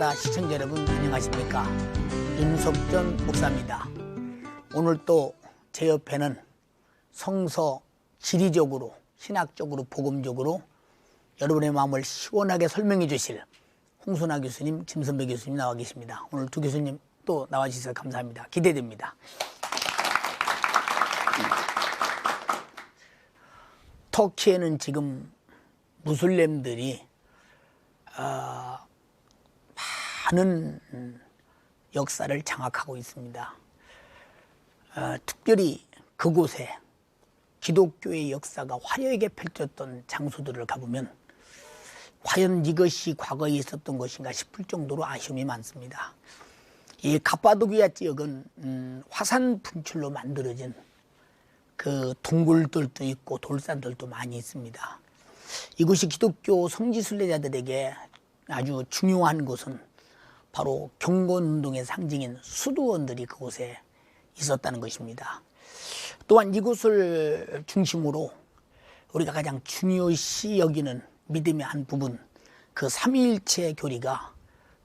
가다 시청자 여러분 안녕하십니까 윤석전 목사입니다. 오늘 또 제 옆에는 성서 지리적으로 신학적으로 복음적으로 여러분의 마음을 시원하게 설명해 주실 홍순아 교수님, 김선배 교수님 나와 계십니다. 오늘 두 교수님 또 나와 주셔서 감사합니다. 기대됩니다. 터키에는 지금 무슬림들이 어, 많은 역사를 장악하고 있습니다. 어, 특별히 그곳에 기독교의 역사가 화려하게 펼쳤던 장소들을 가보면 과연 이것이 과거에 있었던 것인가 싶을 정도로 아쉬움이 많습니다. 이 카파도기아 지역은 음, 화산 분출로 만들어진 그 동굴들도 있고 돌산들도 많이 있습니다. 이곳이 기독교 성지 순례자들에게 아주 중요한 곳은 바로 경건운동의 상징인 수도원들이 그곳에 있었다는 것입니다. 또한 이곳을 중심으로 우리가 가장 중요시 여기는 믿음의 한 부분, 그 삼위일체 교리가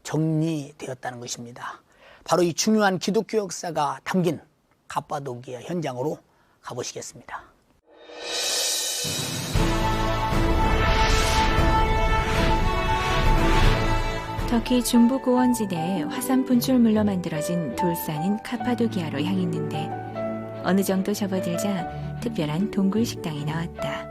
정리되었다는 것입니다. 바로 이 중요한 기독교 역사가 담긴 갑바도기아 현장으로 가보시겠습니다. 터키 중부 고원지대에 화산 분출물로 만들어진 돌산인 카파도기아로 향했는데 어느 정도 접어들자 특별한 동굴 식당이 나왔다.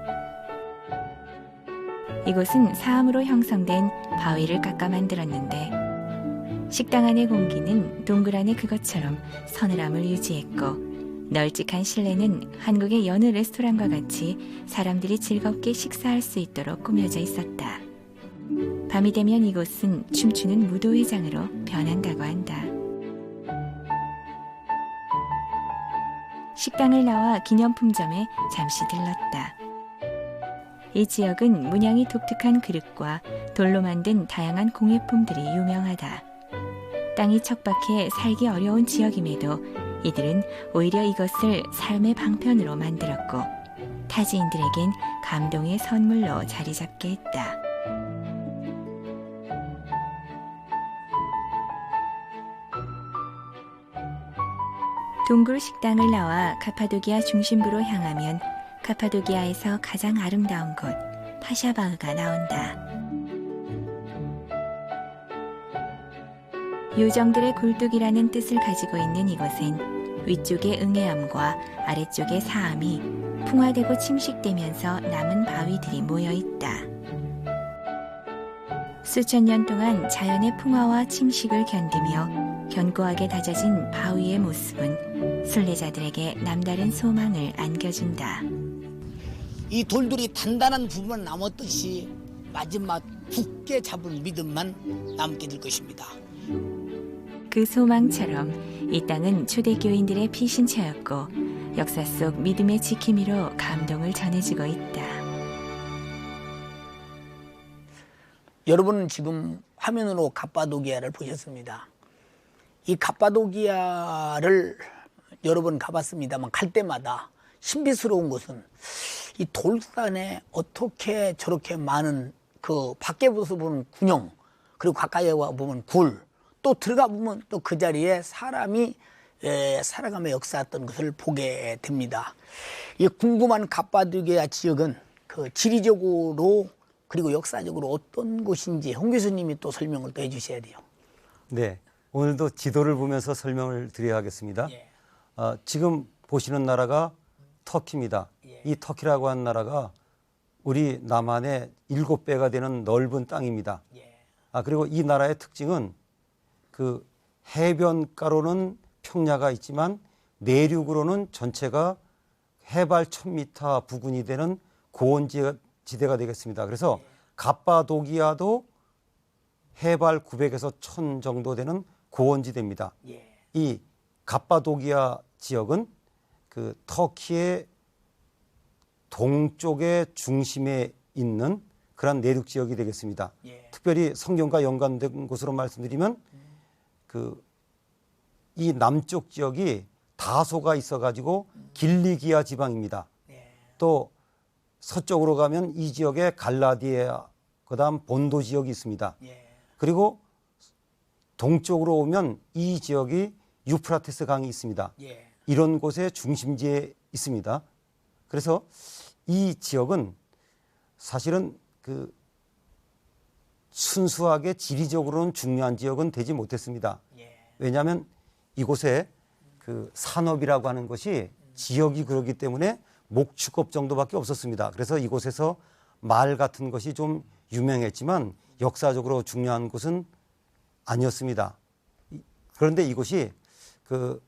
이곳은 사암으로 형성된 바위를 깎아 만들었는데 식당 안의 공기는 동굴 안의 그것처럼 서늘함을 유지했고 널찍한 실내는 한국의 여느 레스토랑과 같이 사람들이 즐겁게 식사할 수 있도록 꾸며져 있었다. 밤이 되면 이곳은 춤추는 무도회장으로 변한다고 한다. 식당을 나와 기념품점에 잠시 들렀다. 이 지역은 문양이 독특한 그릇과 돌로 만든 다양한 공예품들이 유명하다. 땅이 척박해 살기 어려운 지역임에도 이들은 오히려 이것을 삶의 방편으로 만들었고 타지인들에겐 감동의 선물로 자리 잡게 했다. 동굴 식당을 나와 카파도기아 중심부로 향하면 카파도기아에서 가장 아름다운 곳 파샤바흐가 나온다. 요정들의 굴뚝이라는 뜻을 가지고 있는 이곳엔 위쪽에 응애암과 아래쪽에 사암이 풍화되고 침식되면서 남은 바위들이 모여 있다. 수천 년 동안 자연의 풍화와 침식을 견디며 견고하게 다져진 바위의 모습은 순례자들에게 남다른 소망을 안겨준다. 이 돌들이 단단한 부분은 남았듯이 마지막 굳게 잡은 믿음만 남게 될 것입니다. 그 소망처럼 이 땅은 초대교인들의 피신처였고 역사 속 믿음의 지킴이로 감동을 전해주고 있다. 여러분은 지금 화면으로 갑바도기아를 보셨습니다. 이 갑바도기아를 여러 번 가봤습니다만 갈 때마다 신비스러운 것은 이 돌산에 어떻게 저렇게 많은 그 밖에 보서 보는 군용 그리고 가까이 와 보면 굴 또 들어가 보면 또 그 자리에 사람이 에, 살아가며 역사했던 것을 보게 됩니다. 이 궁금한 갑바도기아 지역은 그 지리적으로 그리고 역사적으로 어떤 곳인지 홍 교수님이 또 설명을 또 해주셔야 돼요. 네. 오늘도 지도를 보면서 설명을 드려야 하겠습니다. 예. 어, 지금 보시는 나라가 터키입니다. 예. 이 터키라고 하는 나라가 우리 남한의 일곱 배가 되는 넓은 땅입니다. 예. 아, 그리고 이 나라의 특징은 그 해변가로는 평야가 있지만 내륙으로는 전체가 해발 1000m 부근이 되는 고원지대가 되겠습니다. 그래서 갑바도기아도 해발 900에서 1000 정도 되는 고원지대입니다. 예. 이 갑바도기아 지역은 그 터키의 동쪽의 중심에 있는 그런 내륙 지역이 되겠습니다. 예. 특별히 성경과 연관된 곳으로 말씀드리면 그이 남쪽 지역이 다소가 있어가지고 길리기아 지방입니다. 예. 또 서쪽으로 가면 이 지역에 갈라디아 그다음 본도 지역이 있습니다. 예. 그리고 동쪽으로 오면 이 지역이 유프라테스 강이 있습니다. 예. 이런 곳의 중심지에 있습니다. 그래서 이 지역은 사실은 그 순수하게 지리적으로는 중요한 지역은 되지 못했습니다. 예. 왜냐하면 이곳에 그 산업이라고 하는 것이 지역이 그렇기 때문에 목축업 정도밖에 없었습니다. 그래서 이곳에서 말 같은 것이 좀 유명했지만 역사적으로 중요한 곳은 아니었습니다. 이- 그런데 이곳이 그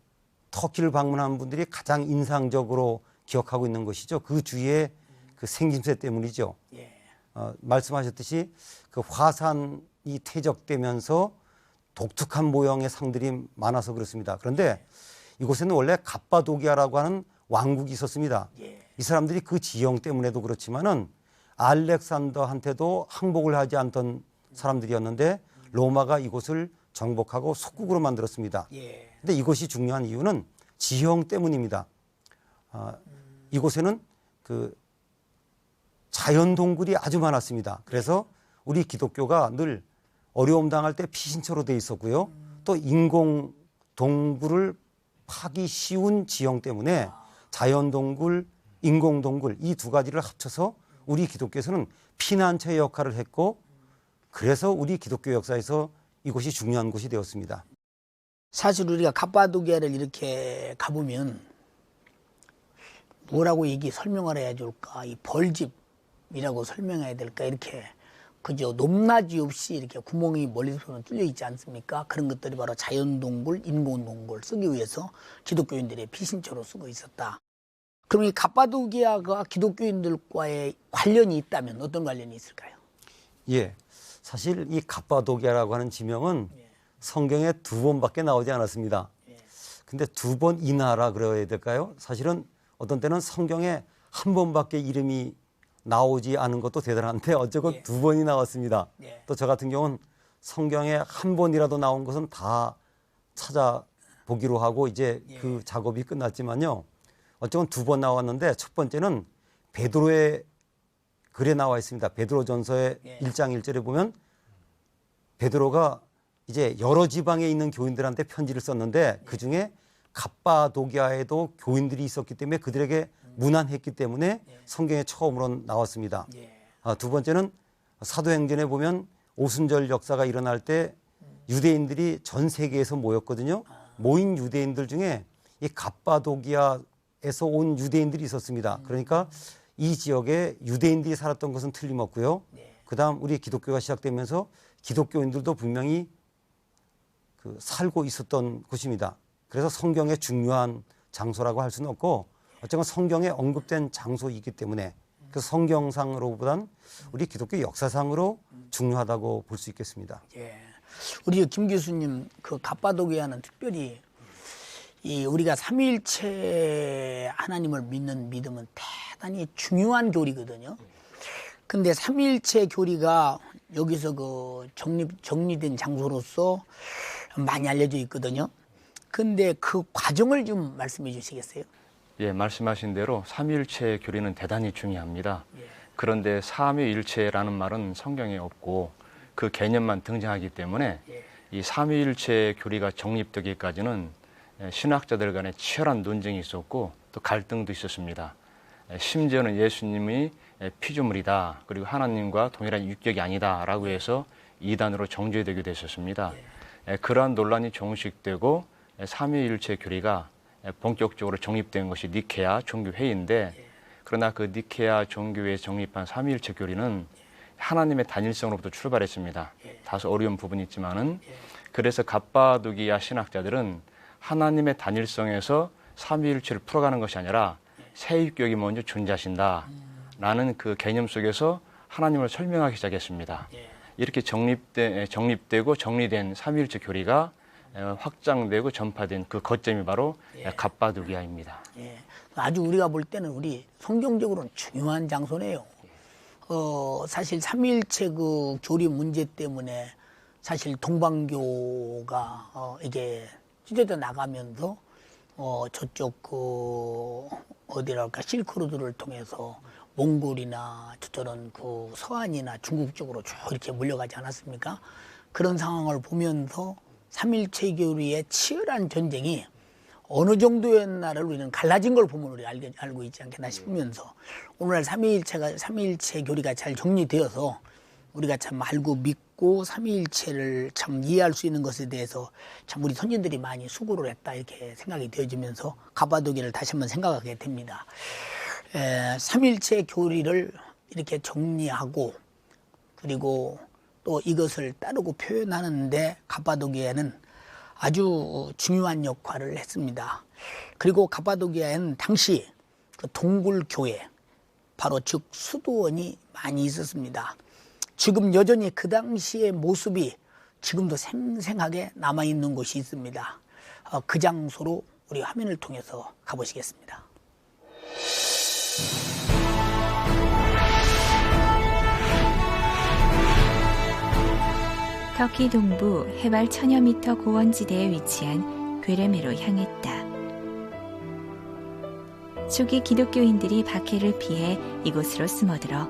터키를 방문한 분들이 가장 인상적으로 기억하고 있는 것이죠. 그 주위에 그 생김새 때문이죠. 예. 어, 말씀하셨듯이 그 화산이 퇴적되면서 독특한 모형의 상들이 많아서 그렇습니다. 그런데 이곳에는 원래 갑바도기아라고 하는 왕국이 있었습니다. 예. 이 사람들이 그 지형 때문에도 그렇지만은 알렉산더한테도 항복을 하지 않던 사람들이었는데 로마가 이곳을 정복하고 속국으로 만들었습니다. 예. 근데 이것이 중요한 이유는 지형 때문입니다. 아, 이곳에는 그 자연 동굴이 아주 많았습니다. 그래서 우리 기독교가 늘 어려움 당할 때 피신처로 돼 있었고요. 또 인공 동굴을 파기 쉬운 지형 때문에 자연 동굴, 인공 동굴 이 두 가지를 합쳐서 우리 기독교에서는 피난처의 역할을 했고 그래서 우리 기독교 역사에서 이곳이 중요한 곳이 되었습니다. 사실 우리가 갑바도기아를 이렇게 가보면 뭐라고 얘기 설명을 해야 좋을까? 이 벌집이라고 설명해야 될까? 이렇게 그저 높낮이 없이 이렇게 구멍이 멀리서는 뚫려 있지 않습니까? 그런 것들이 바로 자연 동굴, 인공 동굴 쓰기 위해서 기독교인들의 피신처로 쓰고 있었다. 그럼 이 갑바도기아가 기독교인들과의 관련이 있다면 어떤 관련이 있을까요? 예. 사실 이 갑바도기아라고 하는 지명은 성경에 두 번밖에 나오지 않았습니다. 근데 두 번 이나라 그래야 될까요? 사실은 어떤 때는 성경에 한 번밖에 이름이 나오지 않은 것도 대단한데 어쨌건 예. 두 번이 나왔습니다. 예. 또저 같은 경우는 성경에 한 번이라도 나온 것은 다 찾아보기로 하고 이제 예. 그 작업이 끝났지만요. 어쨌건 두 번 나왔는데 첫 번째는 베드로의 글에 나와 있습니다. 베드로 전서의 예. 일 1장 1절에 보면 베드로가 이제 여러 지방에 있는 교인들한테 편지를 썼는데 그 중에 갑바도기아에도 교인들이 있었기 때문에 그들에게 무난했기 때문에 성경에 처음으로 나왔습니다. 예. 아, 두 번째는 사도행전에 보면 오순절 역사가 일어날 때 유대인들이 전 세계에서 모였거든요. 모인 유대인들 중에 이 갑바도기아에서 온 유대인들이 있었습니다. 그러니까 이 지역에 유대인들이 살았던 것은 틀림없고요. 그다음 우리 기독교가 시작되면서 기독교인들도 분명히 그 살고 있었던 곳입니다. 그래서 성경의 중요한 장소라고 할 수는 없고 어쨌건 성경에 언급된 장소이기 때문에 그 성경상으로보단 우리 기독교 역사상으로 중요하다고 볼 수 있겠습니다. 예. 우리 김 교수님 그 갑바도기아는 특별히 이 우리가 삼위일체 하나님을 믿는 믿음은 대단히 중요한 교리거든요. 근데 삼위일체 교리가 여기서 그 정립 정리된 장소로서 많이 알려져 있거든요. 근데 그 과정을 좀 말씀해 주시겠어요? 예, 말씀하신 대로 삼위일체 교리는 대단히 중요합니다. 그런데 삼위일체라는 말은 성경에 없고 그 개념만 등장하기 때문에 이 삼위일체 교리가 정립되기까지는 예, 신학자들 간에 치열한 논쟁이 있었고 또 갈등도 있었습니다. 예, 심지어는 예수님이 예, 피조물이다 그리고 하나님과 동일한 육격이 아니다라고 해서 이단으로 정죄되기도 했었습니다. 예, 그러한 논란이 종식되고 예, 삼위일체 교리가 예, 본격적으로 정립된 것이 니케아 종교회의인데 그러나 그 니케아 종교회에 정립한 삼위일체 교리는 하나님의 단일성으로부터 출발했습니다. 다소 어려운 부분이 있지만은 그래서 갑바도기아 신학자들은 하나님의 단일성에서 삼위일체를 풀어가는 것이 아니라 세육격이 먼저 존재하신다라는 그 개념 속에서 하나님을 설명하기 시작했습니다. 이렇게 정립돼, 정립되고 정리된 삼위일체 교리가 어, 확장되고 전파된 그 거점이 바로 갑바도기아입니다. 예. 아주 우리가 볼 때는 우리 성경적으로는 중요한 장소네요. 어, 사실 삼일체 그 교리 문제 때문에 사실 동방교가 어, 이게 찢어져 나가면서 어, 저쪽 그 어디랄까 실크로드를 통해서 몽골이나 저런 그 서한이나 중국 쪽으로 쭉 이렇게 물려가지 않았습니까? 그런 상황을 보면서 삼일체 교리의 치열한 전쟁이 어느 정도였나를 우리는 갈라진 걸 보면 우리 알게, 알고 있지 않겠나 싶으면서 오늘날 삼위일체가 삼위일체 교리가 잘 정리되어서 우리가 참 알고 믿고 삼위일체를 참 이해할 수 있는 것에 대해서 참 우리 선진들이 많이 수고를 했다 이렇게 생각이 되어지면서 가바도기를 다시 한번 생각하게 됩니다. 에, 삼일체 교리를 이렇게 정리하고 그리고 또 이것을 따르고 표현하는데 가파도기아는 아주 중요한 역할을 했습니다. 그리고 가파도기아에는 당시 그 동굴 교회 바로 즉 수도원이 많이 있었습니다. 지금 여전히 그 당시의 모습이 지금도 생생하게 남아 있는 곳이 있습니다. 어, 그 장소로 우리 화면을 통해서 가보시겠습니다. 터키 동부 해발 천여 미터 고원지대에 위치한 괴레메로 향했다. 초기 기독교인들이 박해를 피해 이곳으로 숨어들어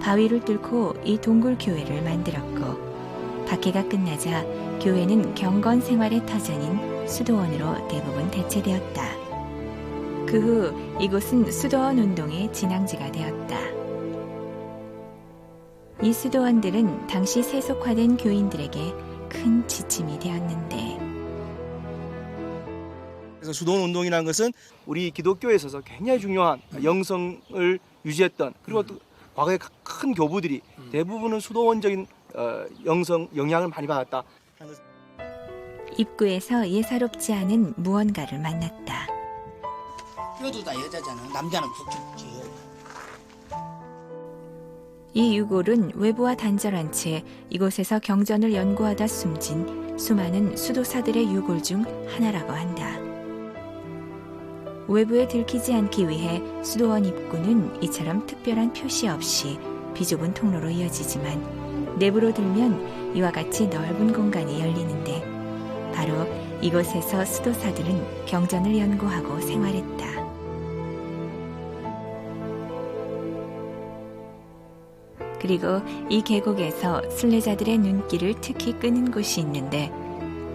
바위를 뚫고 이 동굴 교회를 만들었고 박해가 끝나자 교회는 경건 생활의 터전인 수도원으로 대부분 대체되었다. 그 후 이곳은 수도원 운동의 진앙지가 되었다. 이 수도원들은 당시 세속화된 교인들에게 큰 지침이 되었는데 그래서 수도원 운동이라는 것은 우리 기독교에 있어서 굉장히 중요한 영성을 유지했던 그리고 또 과거의 큰 교부들이 대부분은 수도원적인 어, 영성 영향을 많이 받았다. 입구에서 예사롭지 않은 무언가를 만났다. 이것도 다 여자잖아. 남자는 북쪽지. 이 유골은 외부와 단절한 채 이곳에서 경전을 연구하다 숨진 수많은 수도사들의 유골 중 하나라고 한다. 외부에 들키지 않기 위해 수도원 입구는 이처럼 특별한 표시 없이 비좁은 통로로 이어지지만 내부로 들면 이와 같이 넓은 공간이 열리는데 바로 이곳에서 수도사들은 경전을 연구하고 생활했다. 그리고 이 계곡에서 순례자들의 눈길을 특히 끄는 곳이 있는데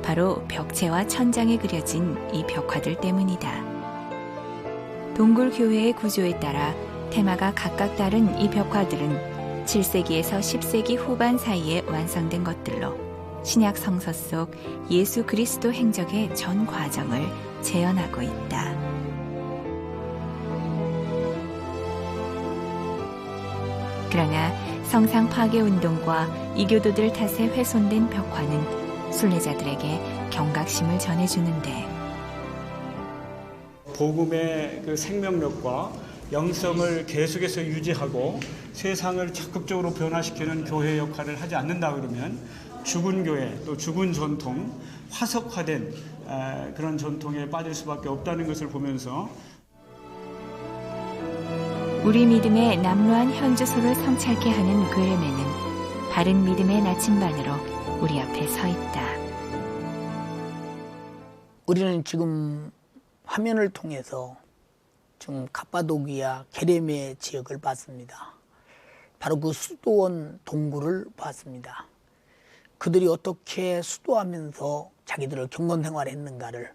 바로 벽체와 천장에 그려진 이 벽화들 때문이다. 동굴 교회의 구조에 따라 테마가 각각 다른 이 벽화들은 7세기에서 10세기 후반 사이에 완성된 것들로 신약 성서 속 예수 그리스도 행적의 전 과정을 재현하고 있다. 그러나 성상 파괴 운동과 이교도들 탓에 훼손된 벽화는 순례자들에게 경각심을 전해주는데 복음의 그 생명력과 영성을 계속해서 유지하고 세상을 적극적으로 변화시키는 교회 역할을 하지 않는다 그러면 죽은 교회 또 죽은 전통 화석화된 에, 그런 전통에 빠질 수밖에 없다는 것을 보면서 우리 믿음의 남루한 현주소를 성찰케 하는 괴뢰매는 바른 믿음의 나침반으로 우리 앞에 서 있다. 우리는 지금 화면을 통해서 지금 카파도기아 게레메 지역을 봤습니다. 바로 그 수도원 동굴을 봤습니다. 그들이 어떻게 수도하면서 자기들을 경건 생활했는가를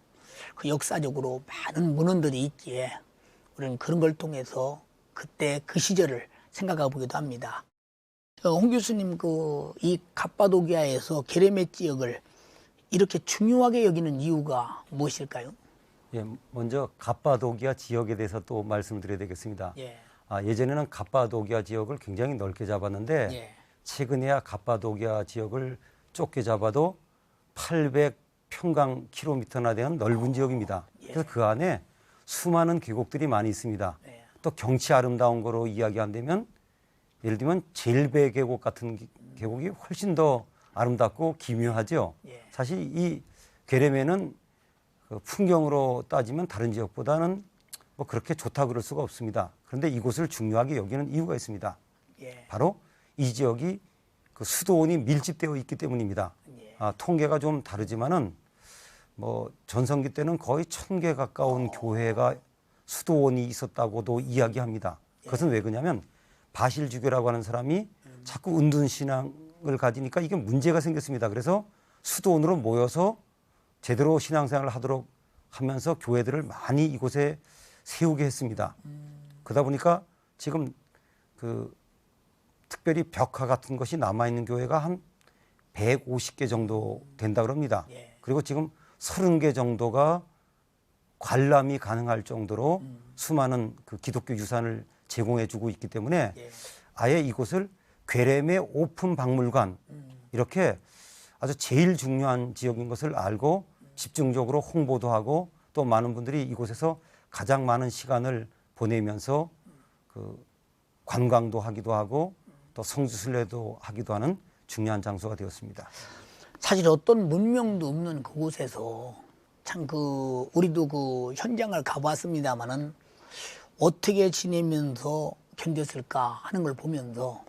그 역사적으로 많은 문헌들이 있기에 우리는 그런 걸 통해서 그때 그 시절을 생각해 보기도 합니다. 어, 홍 교수님 그이 카파도기아에서 게레메 지역을 이렇게 중요하게 여기는 이유가 무엇일까요? 예, 먼저 갑바도기아 지역에 대해서 또 말씀을 드려야 되겠습니다. 예. 아, 예전에는 갑바도기아 지역을 굉장히 넓게 잡았는데 예. 최근에야 갑바도기아 지역을 좁게 잡아도 800평강 킬로미터나 되는 넓은 지역입니다. 그래서 그 안에 수많은 계곡들이 많이 있습니다. 예. 또 경치 아름다운 거로 이야기한다면 예를 들면 제일배 계곡 같은 기- 계곡이 훨씬 더 아름답고 기묘하죠. 예. 사실 이 괴레메는 그 풍경으로 따지면 다른 지역보다는 뭐 그렇게 좋다 그럴 수가 없습니다. 그런데 이곳을 중요하게 여기는 이유가 있습니다. 예. 바로 이 지역이 그 수도원이 밀집되어 있기 때문입니다. 예. 아, 통계가 좀 다르지만은 뭐 전성기 때는 거의 천 개 가까운 교회가 수도원이 있었다고도 이야기합니다. 그것은 왜 그러냐면 바실주교라고 하는 사람이 자꾸 은둔 신앙을 가지니까 이게 문제가 생겼습니다. 그래서 수도원으로 모여서 제대로 신앙생활을 하도록 하면서 교회들을 많이 이곳에 세우게 했습니다. 그러다 보니까 지금 그 특별히 벽화 같은 것이 남아 있는 교회가 한 150개 정도 된다 그럽니다. 예. 그리고 지금 30개 정도가 관람이 가능할 정도로 수많은 그 기독교 유산을 제공해 주고 있기 때문에 예. 아예 이곳을 괴렘의 오픈 박물관 이렇게 아주 제일 중요한 지역인 것을 알고 집중적으로 홍보도 하고 또 많은 분들이 이곳에서 가장 많은 시간을 보내면서 그 관광도 하기도 하고 또 성지순례도 하기도 하는 중요한 장소가 되었습니다. 사실 어떤 문명도 없는 그곳에서 참 그 우리도 그 현장을 가봤습니다마는 어떻게 지내면서 견뎠을까 하는 걸 보면서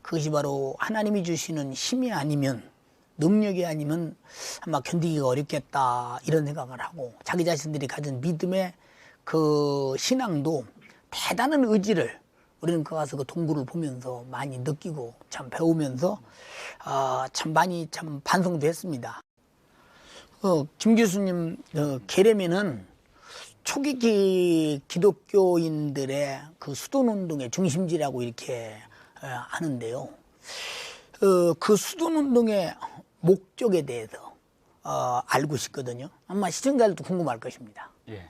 그것이 바로 하나님이 주시는 힘이 아니면 능력이 아니면 아마 견디기가 어렵겠다 이런 생각을 하고 자기 자신들이 가진 믿음의 그 신앙도 대단한 의지를 우리는 그 가서 그 동굴을 보면서 많이 느끼고 참 배우면서 아, 참 많이 참 반성도 했습니다. 어, 김 교수님 어, 게레면은 초기 기, 기독교인들의 그 수돈 운동의 중심지라고 이렇게 어, 하는데요. 어, 그 수돈 운동의 목적에 대해서 어, 알고 싶거든요. 아마 시청자들도 궁금할 것입니다. 예.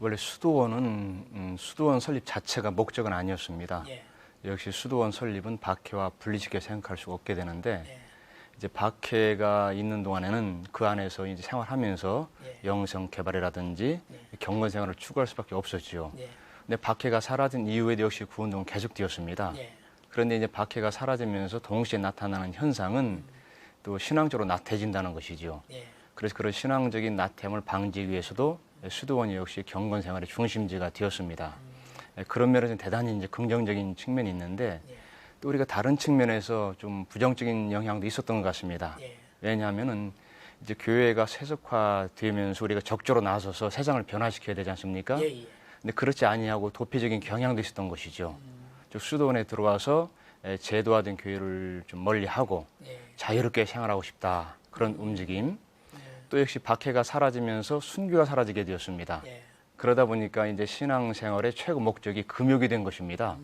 원래 수도원은 음, 수도원 설립 자체가 목적은 아니었습니다. 예. 역시 수도원 설립은 박해와 분리짓게 생각할 수가 없게 되는데 예. 이제 박해가 있는 동안에는 그 안에서 이제 생활하면서 예. 영성 개발이라든지 경건 생활을 추구할 수밖에 없었지요. 예. 근데 박해가 사라진 이후에도 역시 구운동은 계속되었습니다. 예. 그런데 이제 박해가 사라지면서 동시에 나타나는 현상은 또 신앙적으로 나태해진다는 것이죠. 예. 그래서 그런 신앙적인 나태함을 방지하기 위해서도 수도원이 역시 경건 생활의 중심지가 되었습니다. 예, 그런 면에서 대단히 이제 긍정적인 측면이 있는데 또 우리가 다른 측면에서 좀 부정적인 영향도 있었던 것 같습니다. 예. 왜냐하면은 이제 교회가 세속화되면서 우리가 적절로 나서서 세상을 변화시켜야 되지 않습니까? 예, 예. 근데 그렇지 아니하고 도피적인 경향도 있었던 것이죠. 즉 수도원에 들어와서 에, 제도화된 교회를 좀 멀리하고 예. 자유롭게 생활하고 싶다 그런 움직임. 또 역시 박해가 사라지면서 순교가 사라지게 되었습니다. 예. 그러다 보니까 이제 신앙생활의 최고 목적이 금욕이 된 것입니다.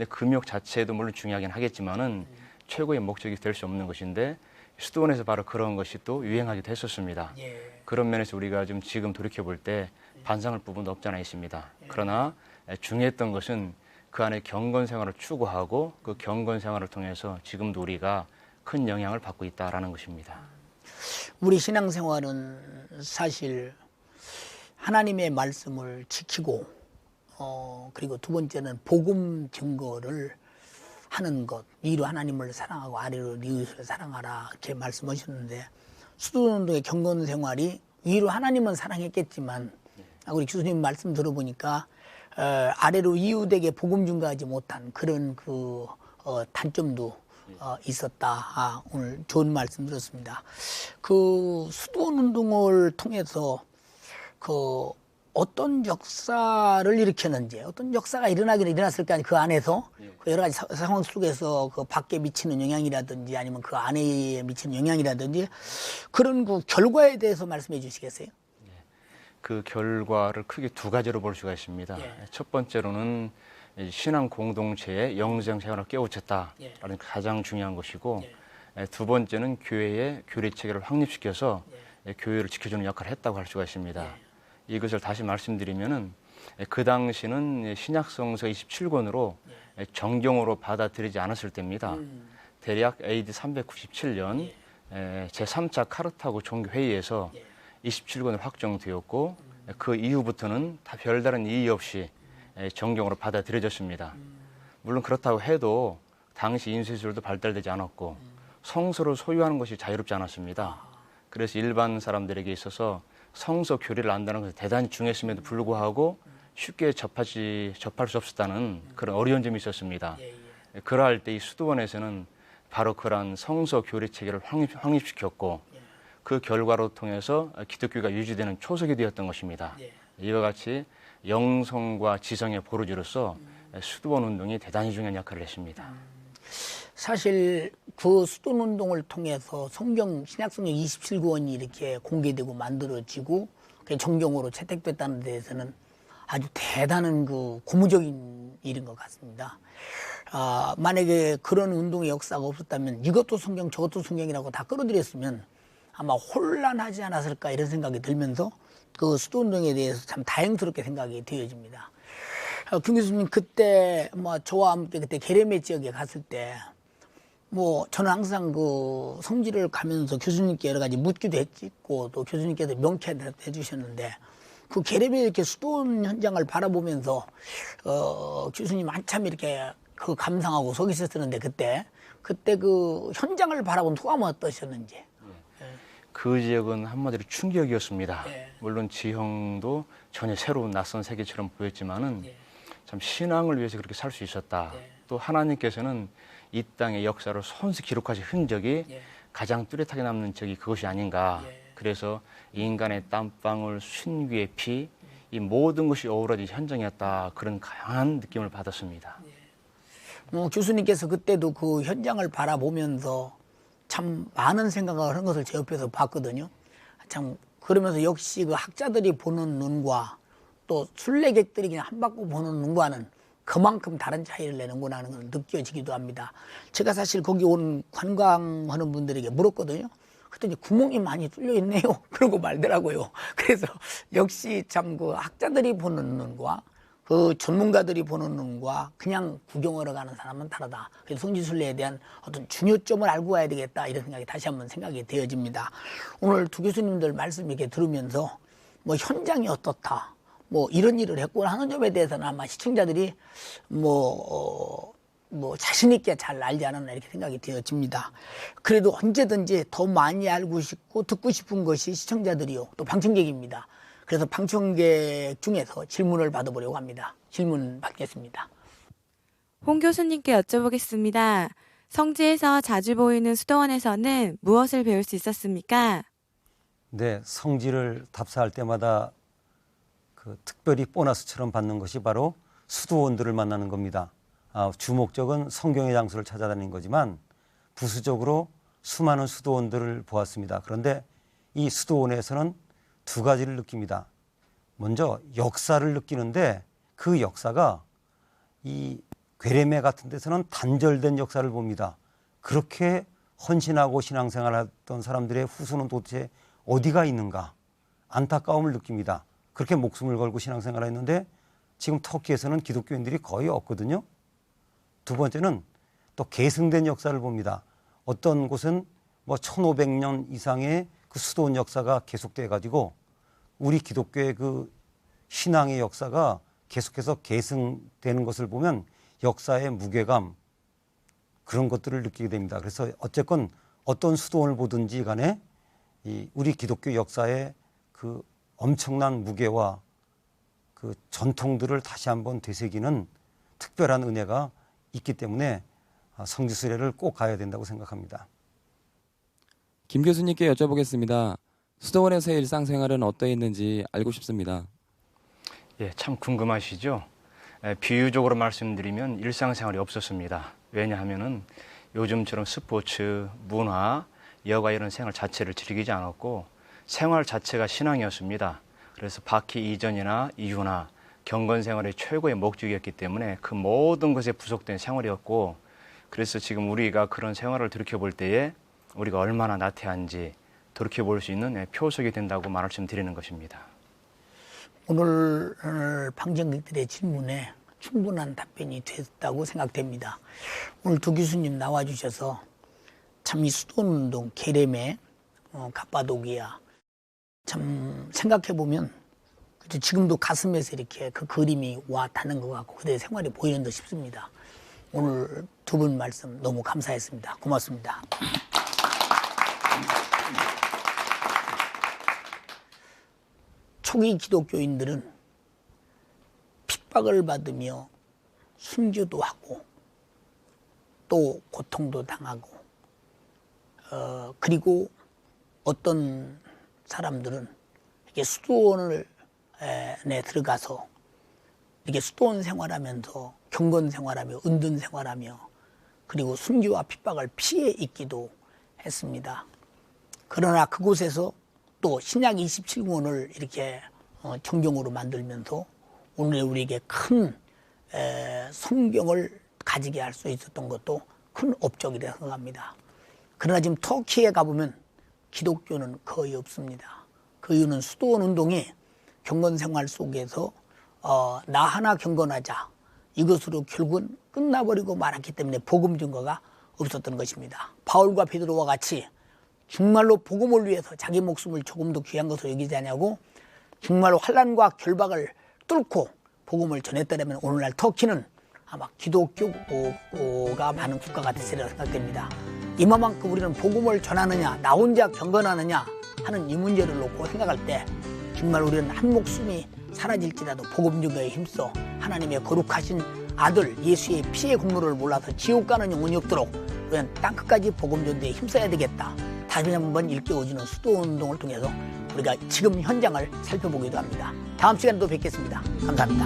근데 금욕 자체도 물론 중요하긴 하겠지만은 최고의 목적이 될 수 없는 것인데 수도원에서 바로 그런 것이 또 유행하기도 했었습니다. 예. 그런 면에서 우리가 좀 지금 돌이켜 볼 때 반성할 부분도 없지 않아 있습니다. 그러나 중요했던 것은 그 안에 경건 생활을 추구하고 그 경건 생활을 통해서 지금도 우리가 큰 영향을 받고 있다라는 것입니다. 우리 신앙생활은 사실 하나님의 말씀을 지키고 어 그리고 두 번째는 복음 증거를 하는 것 위로 하나님을 사랑하고 아래로 이웃을 사랑하라 이렇게 말씀하셨는데 수도운동의 경건 생활이 위로 하나님은 사랑했겠지만 아, 우리 교수님 말씀 들어보니까 어, 아래로 이웃에게 복음 증거하지 못한 그런 그 어, 단점도 어, 있었다. 아, 오늘 좋은 말씀 들었습니다. 그 수도원 운동을 통해서 그 어떤 역사를 일으켰는지 어떤 역사가 일어나긴 일어났을 거 아니 그 안에서 그 여러 가지 사- 상황 속에서 그 밖에 미치는 영향이라든지 아니면 그 안에 미치는 영향이라든지 그런 그 결과에 대해서 말씀해 주시겠어요? 그 결과를 크게 두 가지로 볼 수가 있습니다. 예. 첫 번째로는 이 신앙 공동체의 영성 생활을 깨우쳤다라는 예. 게 가장 중요한 것이고 에, 두 번째는 교회의 교리 체계를 확립시켜서 에, 교회를 지켜주는 역할을 했다고 할 수가 있습니다. 이것을 다시 말씀드리면은 에, 그 당시는 신약 성서 27권으로 정경으로 받아들이지 않았을 때입니다. 대략 AD 397년 제3차 카르타고 종교 회의에서 27권을 확정되었고 그 이후부터는 다 별다른 이의 없이 에, 정경으로 받아들여졌습니다. 물론 그렇다고 해도 당시 인쇄술도 발달되지 않았고 성서를 소유하는 것이 자유롭지 않았습니다. 그래서 일반 사람들에게 있어서 성서 교리를 안다는 것이 대단히 중요했음에도 불구하고 쉽게 접하지 접할 수 없었다는 그런 어려운 점이 있었습니다. 그러할 때 이 수도원에서는 바로 그러한 성서 교리 체계를 확립, 확립시켰고 그 결과로 통해서 기독교가 유지되는 초석이 되었던 것입니다. 이와 같이 영성과 지성의 보루지로서 수도원 운동이 대단히 중요한 역할을 했습니다. 사실 그 수돈 운동을 통해서 성경 신약 성경 27권이 이렇게 공개되고 만들어지고 그게 정경으로 채택됐다는 데에서는 아주 대단한 그 고무적인 일인 것 같습니다. 아, 만약에 그런 운동의 역사가 없었다면 이것도 성경 저것도 성경이라고 다 끌어들였으면 아마 혼란하지 않았을까 이런 생각이 들면서 그 수도 운동에 대해서 참 다행스럽게 생각이 되어집니다. 어, 김 교수님 그때 뭐 저와 함께 그때 게레메 지역에 갔을 때 뭐 저는 항상 그 성지를 가면서 교수님께 여러 가지 묻기도 했고 또 교수님께서 명쾌하게 해주셨는데 그 게레메 이렇게 수도원 현장을 바라보면서 어 교수님 한참 이렇게 그 감상하고 서 계셨었는데 그때 그때 그 현장을 바라본 소감은 어떠셨는지 그 지역은 한마디로 충격이었습니다. 예. 물론 지형도 전혀 새로운 낯선 세계처럼 보였지만은 예. 참 신앙을 위해서 그렇게 살 수 있었다. 예. 또 하나님께서는 이 땅의 역사를 손수 기록하신 흔적이 예. 가장 뚜렷하게 남는 적이 그것이 아닌가. 예. 그래서 인간의 땀방울, 순귀의 피, 이 모든 것이 어우러진 현장이었다. 그런 강한 느낌을 받았습니다. 뭐 교수님께서 그때도 그 현장을 바라보면서 참 많은 생각을 하는 것을 제 옆에서 봤거든요. 참 그러면서 역시 그 학자들이 보는 눈과 또 순례객들이 그냥 한 바퀴 보는 눈과는 그만큼 다른 차이를 내는구나 하는 걸 느껴지기도 합니다. 제가 사실 거기 온 관광하는 분들에게 물었거든요. 그랬더니 구멍이 많이 뚫려 있네요. 그러고 말더라고요. 그래서 역시 참 그 학자들이 보는 눈과 그 전문가들이 보는 눈과 그냥 구경하러 가는 사람은 다르다. 그래서 성지순례에 대한 어떤 중요점을 알고 가야 되겠다 이런 생각이 다시 한번 생각이 되어집니다. 오늘 두 교수님들 말씀 이렇게 들으면서 뭐 현장이 어떻다. 뭐 이런 일을 했구나 하는 점에 대해서는 아마 시청자들이 뭐, 어, 뭐 자신 있게 잘 알지 않았나 이렇게 생각이 되어집니다. 그래도 언제든지 더 많이 알고 싶고 듣고 싶은 것이 시청자들이요 또 방청객입니다. 그래서 방청객 중에서 질문을 받아보려고 합니다. 질문 받겠습니다. 홍 교수님께 여쭤보겠습니다. 성지에서 자주 보이는 수도원에서는 무엇을 배울 수 있었습니까? 네, 성지를 답사할 때마다 그 특별히 보너스처럼 받는 것이 바로 수도원들을 만나는 겁니다. 아, 주 목적은 성경의 장소를 찾아다니는 거지만 부수적으로 수많은 수도원들을 보았습니다. 그런데 이 수도원에서는 두 가지를 느낍니다. 먼저 역사를 느끼는데 그 역사가 이 괴레메 같은 데서는 단절된 역사를 봅니다. 그렇게 헌신하고 신앙생활하던 사람들의 후손은 도대체 어디가 있는가 안타까움을 느낍니다. 그렇게 목숨을 걸고 신앙생활했는데 지금 터키에서는 기독교인들이 거의 없거든요. 두 번째는 또 계승된 역사를 봅니다. 어떤 곳은 뭐 1500년 이상의 그 수도원 역사가 계속돼 가지고 우리 기독교의 그 신앙의 역사가 계속해서 계승되는 것을 보면 역사의 무게감 그런 것들을 느끼게 됩니다. 그래서 어쨌건 어떤 수도원을 보든지 간에 이 우리 기독교 역사의 그 엄청난 무게와 그 전통들을 다시 한번 되새기는 특별한 은혜가 있기 때문에 아, 성지순례를 꼭 가야 된다고 생각합니다. 김 교수님께 여쭤보겠습니다. 수도원에서의 일상생활은 어떠했는지 알고 싶습니다. 예, 참 궁금하시죠? 에, 비유적으로 말씀드리면 일상생활이 없었습니다. 왜냐하면은 요즘처럼 스포츠, 문화, 여가 이런 생활 자체를 즐기지 않았고 생활 자체가 신앙이었습니다. 그래서 바퀴 이전이나 이후나 경건 생활의 최고의 목적이었기 때문에 그 모든 것에 부속된 생활이었고 그래서 지금 우리가 그런 생활을 돌이켜 볼 때에 우리가 얼마나 나태한지 돌이켜 볼 수 있는 예, 표석이 된다고 말씀드리는 것입니다. 오늘 방청객들의 질문에 충분한 답변이 됐다고 생각됩니다. 오늘 두 교수님 나와주셔서 참 이 수도운동, 게레메, 어, 갑바도기아 참 생각해 보면 지금도 가슴에서 이렇게 그 그림이 와 닿는 것 같고 그들의 생활이 보이는 듯 싶습니다. 오늘 두 분 말씀 너무 감사했습니다. 고맙습니다. 초기 기독교인들은 핍박을 받으며 순교도 하고 또 고통도 당하고 어, 그리고 어떤 사람들은 이렇게 수도원을 에, 내 들어가서 이렇게 수도원 생활하면서 경건 생활하며 은둔 생활하며 그리고 순교와 핍박을 피해 있기도 했습니다. 그러나 그곳에서 또 신약 27권을 이렇게 어, 정경으로 만들면서 오늘 우리에게 큰 에, 성경을 가지게 할 수 있었던 것도 큰 업적이라 생각합니다. 그러나 지금 터키에 가보면 기독교는 거의 없습니다. 그 이유는 수도원 운동이 경건 생활 속에서 어, 나 하나 경건하자 이것으로 결국은 끝나버리고 말았기 때문에 복음 증거가 없었던 것입니다. 바울과 베드로와 같이 정말로 복음을 위해서 자기 목숨을 조금 더 귀한 것으로 여기지 않냐고 정말 환란과 결박을 뚫고 복음을 전했더라면 오늘날 터키는 아마 기독교가 많은 국가가 됐으리라 생각됩니다. 이만큼 우리는 복음을 전하느냐, 나 혼자 경건하느냐 하는 이 문제를 놓고 생각할 때 정말 우리는 한 목숨이 사라질지라도 복음 증거에 힘써 하나님의 거룩하신 아들 예수의 피의 국물을 몰라서 지옥 가는 영혼이 없도록 우리는 땅끝까지 복음 전도에 힘써야 되겠다. 다시 한번 일깨워주는 수도 운동을 통해서 우리가 지금 현장을 살펴보기도 합니다. 다음 시간에 또 뵙겠습니다. 감사합니다.